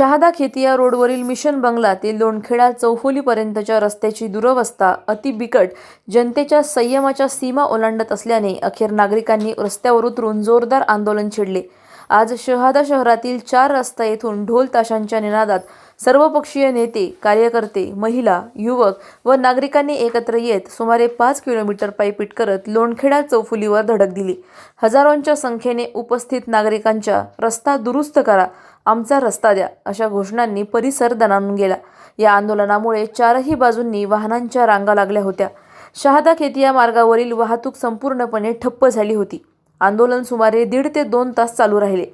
शहादा खेतिया रोडवरील मिशन बंगला ते लोणखेडा चौफुलीपर्यंतच्या रस्त्याची दुरवस्था अति बिकट जनतेच्या संयमाच्या सीमा ओलांडत असल्याने अखेर नागरिकांनी रस्त्यावर उतरून जोरदार आंदोलन छेडले. आज शहादा शहरातील चार रस्ता येथून ढोल ताशांच्या निनादात सर्वपक्षीय नेते कार्यकर्ते महिला युवक व नागरिकांनी एकत्र येत सुमारे पाच किलोमीटर पायपीट करत लोणखेडा चौफुलीवर धडक दिली. हजारोंच्या संख्येने उपस्थित नागरिकांच्या रस्ता दुरुस्त करा आमचा रस्ता द्या अशा घोषणांनी परिसर दणानून गेला. या आंदोलनामुळे चारही बाजूंनी वाहनांच्या रांगा लागल्या होत्या. शहादा खेतिया मार्गावरील वाहतूक संपूर्णपणे ठप्प झाली होती. आंदोलन सुमारे दीड ते दोन तास चालू राहिले.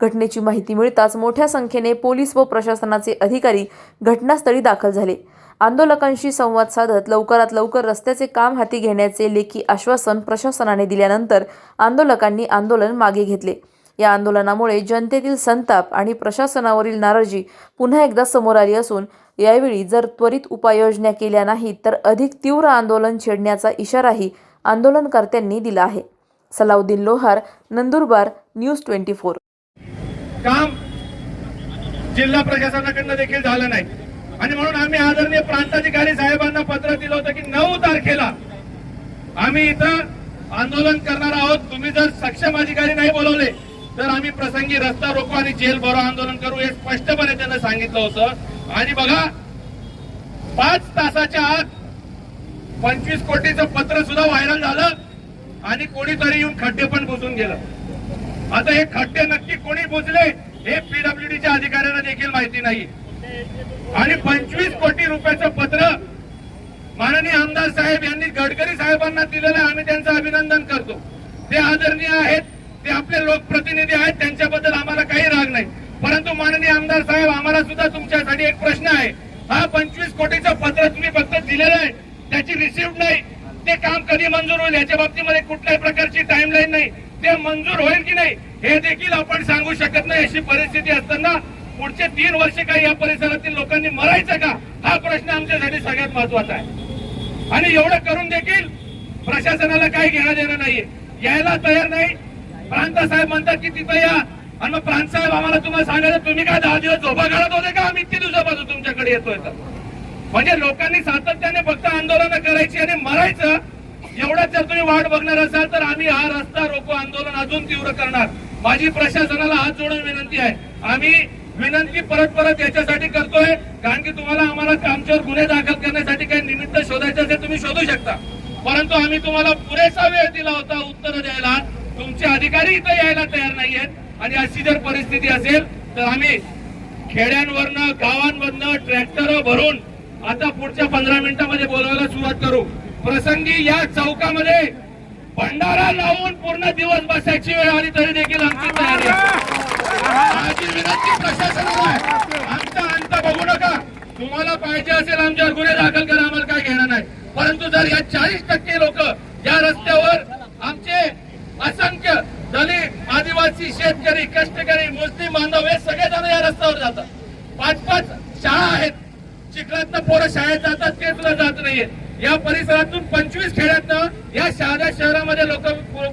घटनेची माहिती मिळताच मोठ्या संख्येने पोलीस व प्रशासनाचे अधिकारी घटनास्थळी दाखल झाले. आंदोलकांशी संवाद साधत लवकरात लवकर रस्त्याचे काम हाती घेण्याचे लेखी आश्वासन प्रशासनाने दिल्यानंतर आंदोलकांनी आंदोलन मागे घेतले. या आंदोलनामुळे जनतेतील संताप आणि प्रशासनावरील नाराजी पुन्हा एकदा समोर आली असून यावेळी जर त्वरित उपाययोजना केल्या नाहीत तर अधिक तीव्र आंदोलन छेडण्याचा इशाराही आंदोलनकर्त्यांनी दिला आहे. Salauddin Lohar Nandurbar news twenty four. काम जिल्हा प्रशासनाकडनं देखील झालं नाही. आणि म्हणून आम्ही आदरणीय प्रांताधिकारी साहेबांना पत्र दिलं होतं की नऊ तारखेला आम्ही इथं आंदोलन करणार आहोत. तुम्ही जर सक्षम अधिकारी नाही बोलवले तर आम्ही प्रसंगी रस्ता रोको आणि जेल भरो आंदोलन करू हे स्पष्टपणे त्यांना सांगितलं होतं. आणि बघा पाच तासाच्या आत पंचवीस कोटीचं पत्र सुद्धा व्हायरल झालं आणि कोणीतरी येऊन खड्डे पण बुजून गेलं. आता हे खड्डे नक्की कोणी बुजले हे पीडब्ल्यूडीच्या अधिकाऱ्यांना देखील माहिती नाही. आणि पंचवीस कोटी रुपयाचं पत्र माननीय आमदार साहेब यांनी गडकरी साहेबांना दिलेलं आहे आम्ही त्यांचं अभिनंदन करतो. ते आदरणीय आहेत ते आपले लोक लोकप्रतिनिधी आहेत त्यांच्याबद्दल आम्हाला काही राग नाही. परंतु माननीय आमदार साहेब आम्हाला सुद्धा तुमच्यासाठी एक प्रश्न आहे. हा पंचवीस कोटीचं पत्र तुम्ही फक्त दिलेलं आहे. त्याची रिसिव्ह नाही. ते काम कधी मंजूर होईल याच्या बाबतीमध्ये कुठल्याही प्रकारची टाइमलाईन नाही. ते मंजूर होईल की नाही हे देखील आपण सांगू शकत नाही. अशी परिस्थिती असताना पुढचे तीन वर्ष काही या परिसरातील लोकांनी मरायचं का? हा प्रश्न आमच्यासाठी सगळ्यात महत्त्वाचा आहे. आणि एवढं करून देखील प्रशासनाला काही घेणं देणं नाहीये. यायला तयार नाही. प्रांत साहेब म्हणतात की तिथं या. आणि मग प्रांत साहेब आम्हाला तुम्हाला सांगायचं तुम्ही काय दहा दिवस झोपा काढत होते का? आम्ही इतके दिवसापासून तुमच्याकडे येतोय तर. म्हणजे लोकांनी सातत्याने फक्त आंदोलन करायची आणि मरायचं. एवढंच जर तुम्ही वाट बघणार असाल तर आम्ही हा रस्ता रोको. आंदोलन अजून तीव्र करणार. माझी प्रशासनाला हात जोडून विनंती आहे. आम्ही विनंती परत परत याच्यासाठी करतोय. कारण की तुम्हाला आम्हाला आमच्यावर गुन्हे दाखल करण्यासाठी काही निमित्त शोधायचं असेल तुम्ही शोधू शकता. परंतु आम्ही तुम्हाला पुरेसा वेळ दिला होता उत्तर द्यायला. तुमचे अधिकारी इथं यायला तयार नाहीयेत. आणि अशी जर परिस्थिती असेल तर आम्ही खेड्यांवरनं गावांमधनं ट्रॅक्टर भरून आता पुढच्या पंधरा मिनिटांमध्ये बोलवायला सुरुवात करू. प्रसंगी या चौकामध्ये भंडारा लावून पूर्ण दिवस बसायची वेळ आली तरी देखील आमची तयारी माझी विनंती प्रशासनाला आहे. आमचा अंत बघू नका. तुम्हाला पाहिजे असेल आमच्यावर गुन्हे दाखल करा आम्हाला काय घेणार नाही. परंतु जर या चाळीस टक्के लोक या रस्त्यावर आमचे असंख्य दलित आदिवासी शेतकरी कष्टकरी मुस्लिम बांधव हे सगळेजण या रस्त्यावर जातात. पाच पाच शाळा आहेत. चिखलातनं पोरं शाळेत जातात ते सुद्धा जात नाहीये या परिसरातून पंचवीस खेड्यातनं या शहादा शहरामध्ये लोक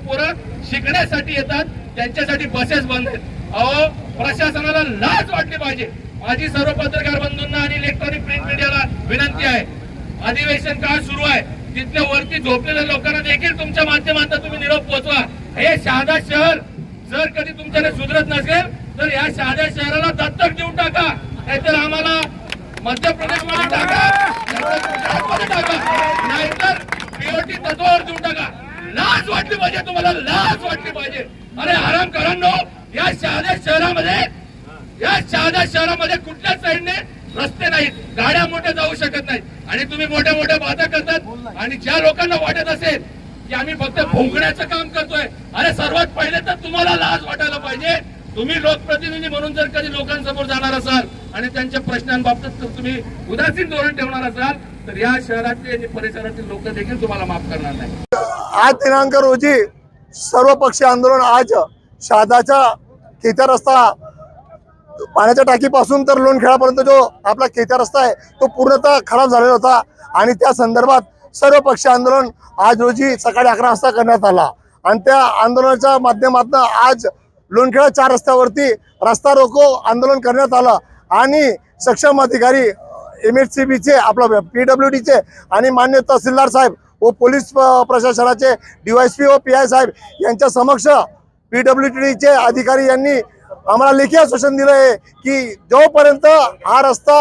पोरं शिकण्यासाठी येतात. त्यांच्यासाठी बसेस बंद आहेत. अहो प्रशासनाला लाज वाटली पाहिजे. माझी सर्व पत्रकार बंधूंना आणि इलेक्ट्रॉनिक प्रिंट मीडियाला विनंती आहे. अधिवेशन काळ सुरू आहे. तिथल्या वरती झोपलेल्या लोकांना देखील तुमच्या माध्यमातून तुम्ही निरोप पोहोचवा हे शहादा शहर जर कधी तुमच्याकडे सुधरत नसेल तर या शहादा शहराला दत्तक देऊन टाका नाहीतर आम्हाला मध्य प्रदेशमध्ये टाका गुजरातमध्ये टाका नाहीतर पीओटी तत्वावर देऊन टाका. लाज वाटली पाहिजे तुम्हाला लाज वाटली पाहिजे. अरे आराम करा या शहादा शहरामध्ये या शहादा शहरामध्ये कुठल्याच साईडने रस्ते नाहीत गाड्या मोठ्या जाऊ शकत नाहीत. आणि तुम्ही मोठ्या मोठ्या बाधा करतात आणि ज्या लोकांना वाटत असेल की आम्ही फक्त भोंगण्याचं काम करतोय अरे सर्वात पहिले तर तुम्हाला लाज वाटायला पाहिजे. तुम्ही लोकप्रतिनिधी म्हणून जर कधी लोकांसमोर जाणार असाल आणि त्यांच्या प्रश्नांबाबत जर तुम्ही उदासीन धोरण ठेवणार असाल तर या शहरातले आणि परिसरातील लोक देखील तुम्हाला माफ करणार नाही. आज दिनांक रोजी सर्व पक्षीय आंदोलन आज शहादाच्या खेत्या रस्ता पाण्याच्या टाकीपासून तर लोणखेळापर्यंत जो आपला खेत्या रस्ता आहे तो पूर्णतः खराब झालेला होता. आणि त्या संदर्भात सर्व पक्षीय आंदोलन आज रोजी सकाळी अकरा वाजता करण्यात आला. आणि त्या आंदोलनाच्या माध्यमातून आज लोणखेळा चार रस्त्यावरती रस्ता रोको आंदोलन करण्यात आलं. आणि सक्षम अधिकारी एम एच सी बीचे आपलं पी डब्ल्यू डीचे आणि मान्य तहसीलदार साहेब व पोलीस प- प्रशासनाचे डीवायसपी व पी आय साहेब यांच्या समक्ष पी डब्ल्यू डीचे अधिकारी यांनी आम्हाला लेखी आश्वासन दिलं आहे की जोपर्यंत हा रस्ता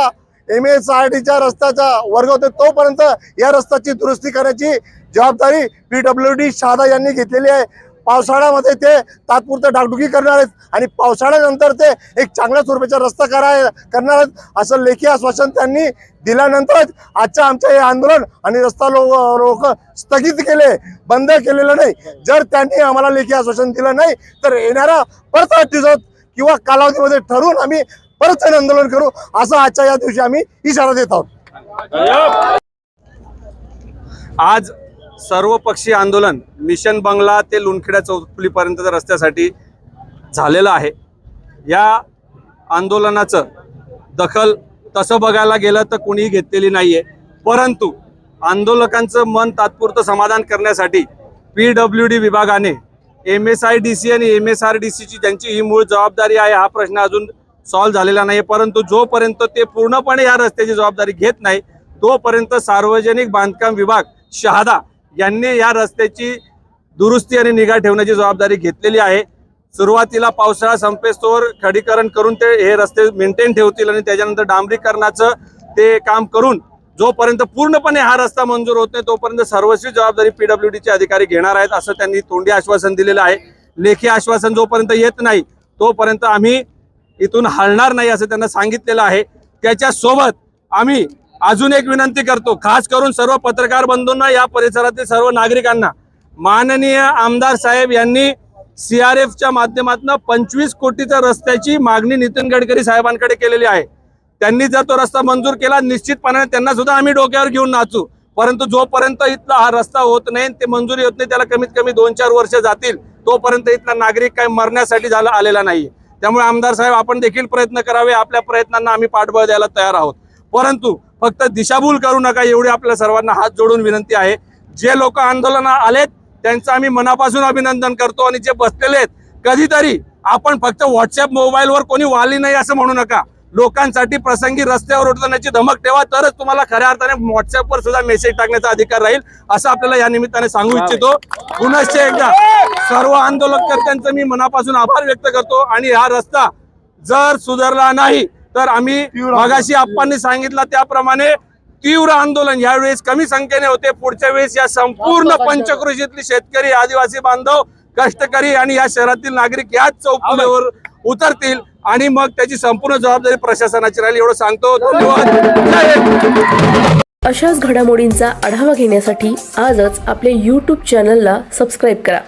एम एस आर टीच्या रस्त्याचा वर्ग होतो तोपर्यंत या रस्त्याची दुरुस्ती करण्याची जबाबदारी पी डब्ल्यू डी शहादा यांनी घेतलेली आहे. पावसाळ्यामध्ये ते तात्पुरतं डागडुगी करणार आहेत आणि पावसाळ्यानंतर ते एक चांगल्या स्वरूपाचा रस्ता कराय करणार आहेत असं लेखी आश्वासन त्यांनी दिल्यानंतरच आजच्या आमच्या हे आंदोलन आणि रस्ता लोक लोक स्थगित केले बंद केलेलं नाही. जर त्यांनी आम्हाला लेखी आश्वासन दिलं नाही तर येणाऱ्या परत आठ दिवसात किंवा कालावधीमध्ये ठरवून आम्ही परत आंदोलन करू असं आजच्या या दिवशी आम्ही इशारा देत आहोत. आज सर्वपक्षीय आंदोलन मिशन बंगला ते लुणखेडा चौफुलीपर्यंतच्या रस्त्यासाठी झालेलं आहे. या आंदोलनाचं दखल तसं बघायला गेलं तर कुणीही घेतलेली नाही आहे परंतु आंदोलकांचं मन तात्पुरतं समाधान करण्यासाठी पी डब्ल्यू डी विभागाने M S I D C आणि एम एस आर डी सीची ज्यांची ही मूळ जबाबदारी आहे हा प्रश्न अजून सॉल्व्ह झालेला नाही परंतु जोपर्यंत ते पूर्णपणे या रस्त्याची जबाबदारी घेत नाही तोपर्यंत सार्वजनिक बांधकाम विभाग शहादा यांनी या रस्त्याची दुरुस्ती आणि निगा ठेवण्याची जबाबदारी घेतलेली आहे. सुरुवातीला पावसाळा संपेस्तोवर खडीकरण करून ते हे रस्ते मेंटेन ठेवतील आणि त्याच्यानंतर डांबरीकरणाचं ते काम करून जोपर्यंत पूर्णपणे हा रस्ता मंजूर होत नाही तोपर्यंत सर्वस्वी जबाबदारी पीडब्ल्यू डीचे अधिकारी घेणार आहेत असं त्यांनी तोंडी आश्वासन दिलेलं आहे. लेखी आश्वासन जोपर्यंत येत नाही तोपर्यंत आम्ही इथून हलणार नाही असं त्यांना सांगितलेलं आहे. त्याच्यासोबत आम्ही अजून एक विनंती करतो खास करून सर्व पत्रकार बंधूंना या परिसरातील सर्व नागरिकांना. माननीय आमदार साहेब यांनी सीआरएफच्या माध्यमातून पंचवीस कोटीच्या रस्त्याची मागणी नितीन गडकरी साहेबांकडे केलेली आहे. त्यांनी जर तो रस्ता मंजूर केला निश्चितपणे त्यांना सुद्धा आम्ही डोक्यावर घेऊन नाचू. परंतु जोपर्यंत इथला हा रस्ता होत नाही ते मंजुरी होत नाही त्याला कमीत कमी दोन चार वर्ष जातील. तोपर्यंत इथला नागरिक काही मरण्यासाठी झाला आलेला नाही. त्यामुळे आमदार साहेब आपण देखील प्रयत्न करावे आपल्या प्रयत्नांना आम्ही पाठबळ द्यायला तयार आहोत. परंतु फक्त दिशाभूल करू नका एवढी आपल्या सर्वांना हात जोडून विनंती आहे. जे लोक आंदोलनात आलेत त्यांचं आम्ही मनापासून अभिनंदन करतो आणि जे बसलेले आहेत कधीतरी आपण फक्त व्हॉट्सअप मोबाईलवर कोणी वाली नाही असं म्हणू नका. लोकांसाठी प्रसंगी रस्त्यावर उतरण्याची धमक ठेवा तरच तुम्हाला खऱ्या अर्थाने व्हॉट्सअपवर सुद्धा मेसेज टाकण्याचा अधिकार राहील असं आपल्याला या निमित्ताने सांगू इच्छितो. पुनश्च एकदा सर्व आंदोलनकर्त्यांचं मी मनापासून आभार व्यक्त करतो आणि हा रस्ता जर सुधारला नाही तर आम्ही मगाशी आप्पांनी सांगितलं त्याप्रमाणे तीव्र आंदोलन यावेळेस कमी संख्येने होते. पुढच्या वेळेस या संपूर्ण पंचकृषीतली शेतकरी आदिवासी बांधव कष्टकरी आणि या शहरातील नागरिक याच चौपाल्यावर उतरतील आणि मग त्याची संपूर्ण जबाबदारी प्रशासनाची राहील एवढं सांगतो. धन्यवाद. अशाच घडामोडींचा आढावा घेण्यासाठी आजच आपल्या यूट्यूब चॅनलला सबस्क्राईब करा.